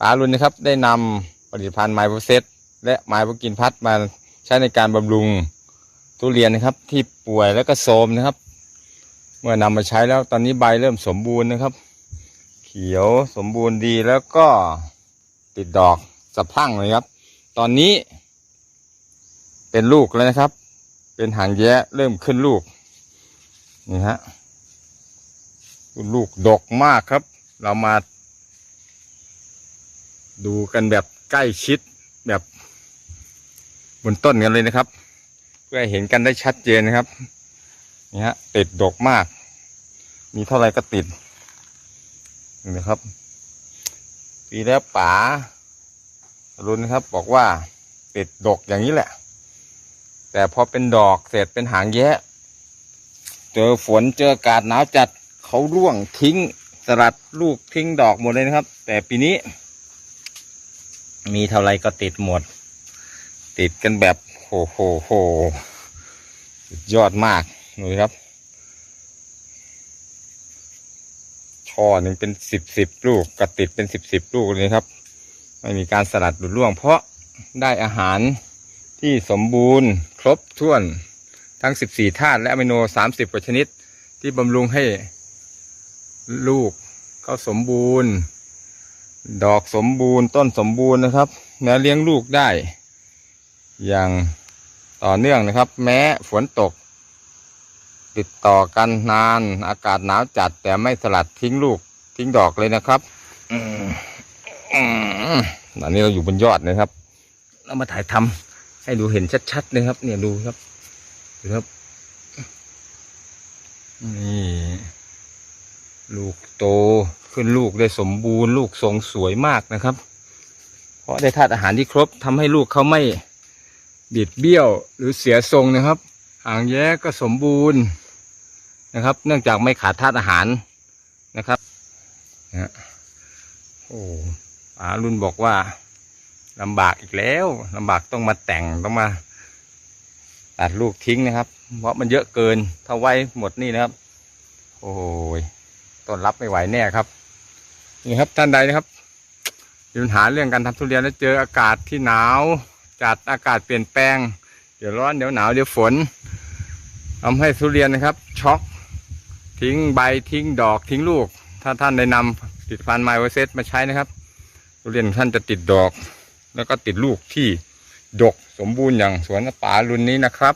ปารุนนะครับได้นำผลิตภัณฑ์ไมโครเซตและไมโครกินพัดมาใช้ในการบำรุงทุเรียนนะครับ ที่ป่วยแล้วก็โทมนะครับ เมื่อนำมาใช้แล้วตอนนี้ใบเริ่มสมบูรณ์นะครับ เขียวสมบูรณ์ดีแล้วก็ติดดอกสะพั่งเลยครับ ตอนนี้ เป็นลูกแล้วนะครับ เป็นหางแย้เริ่มขึ้นลูกนี่ฮะลูกดกมากครับ เรามา ดูกันแบบใกล้ชิดแบบบนต้นกันเลยนะครับ เพื่อให้เห็นกันได้ชัดเจนนะครับนี่ฮะติดดกมาก มีเท่าไหร่ก็ติดนี่นะครับปีแล้วป๋ารุนนะครับ บอกว่าติดดกอย่างนี้แหละ แต่พอเป็นดอกเสร็จเป็นหางแยะ เจอฝนเจออากาศหนาวจัดเขาร่วงทิ้งสลัดลูกทิ้งดอกหมดเลยนะครับ แต่ปีนี้ มีเท่าไรก็ติดหมด ติดกันแบบโหโหโหยอดมากเลยครับช่อหนึ่งเป็นสิบสิบลูกก็ติดเป็นสิบสิบลูกเลยครับ ไม่มีการสลัดหลุดร่วง เพราะได้อาหารที่สมบูรณ์ครบถ้วนทั้ง 14 ธาตุและอะมิโน 30 กว่าชนิด ที่บำรุงให้ลูกเขาสมบูรณ์ ดอกสมบูรณ์ต้นสมบูรณ์นะครับ แม้เลี้ยงลูกได้ อย่างต่อเนื่องนะครับ แม้ฝนตก ติดต่อกันนานอากาศหนาวจัด แต่ไม่สลัดทิ้งลูกทิ้งดอกเลยนะครับอืมอืมตอนนี้เราอยู่บนยอดนะครับ เรามาถ่ายทำให้ดูเห็นชัดๆนะครับ เนี่ยดูครับดูครับนี่ลูกโต ขึ้นลูกได้สมบูรณ์ ลูกทรงสวยมากนะครับ เพราะได้ธาตุอาหารที่ครบทำให้ลูกเขาไม่บิดเบี้ยวหรือเสียทรงนะครับหางแย้ก็สมบูรณ์นะครับ เนื่องจากไม่ขาดธาตุอาหารนะครับนะโอ้ป๋ารุ่นบอกว่าลำบากอีกแล้วลำบากต้องมาแต่งต้องมาตัดลูกทิ้งนะครับ เพราะมันเยอะเกินถ้าไว้หมดนี่นะครับ โอ้ยต้นรับไม่ไหวแน่ครับ นี่ครับท่านใดนะครับมีปัญหาเรื่องการทำทุเรียนแล้วเจออากาศที่หนาวจัดอากาศเปลี่ยนแปลง เดี๋ยวร้อนเดี๋ยวหนาวเดี๋ยวฝนทำให้ทุเรียนนะครับ ช็อกทิ้งใบทิ้งดอกทิ้งลูก ถ้าท่านได้นำผลิตภัณฑ์ไมโครเซตมาใช้นะครับ ทุเรียนท่านจะติดดอก แล้วก็ติดลูกที่ดกสมบูรณ์อย่างสวนป่ารุ่นนี้นะครับ